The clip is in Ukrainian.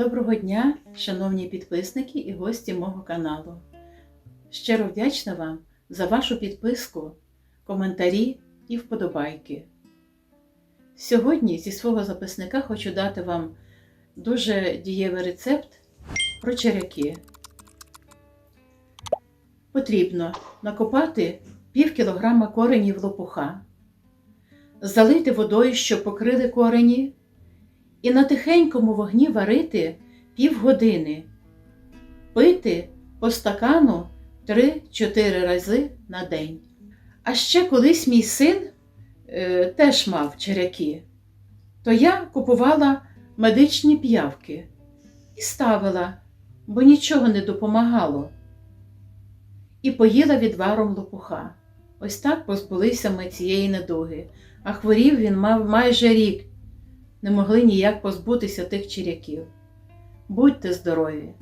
Доброго дня, шановні підписники і гості мого каналу. Щиро вдячна вам за вашу підписку, коментарі і вподобайки. Сьогодні зі свого записника хочу дати вам дуже дієвий рецепт про черяки. Потрібно накопати пів кілограма коренів лопуха, залити водою, щоб покрили корені, і на тихенькому вогні варити півгодини, пити по стакану 3-4 рази на день. А ще колись мій син е, теж мав черяки, то я купувала медичні п'явки і ставила, бо нічого не допомагало. І поїла відваром лопуха. Ось так позбулися ми цієї недуги, а хворів він мав майже рік. Не могли ніяк позбутися тих чиряків. Будьте здорові!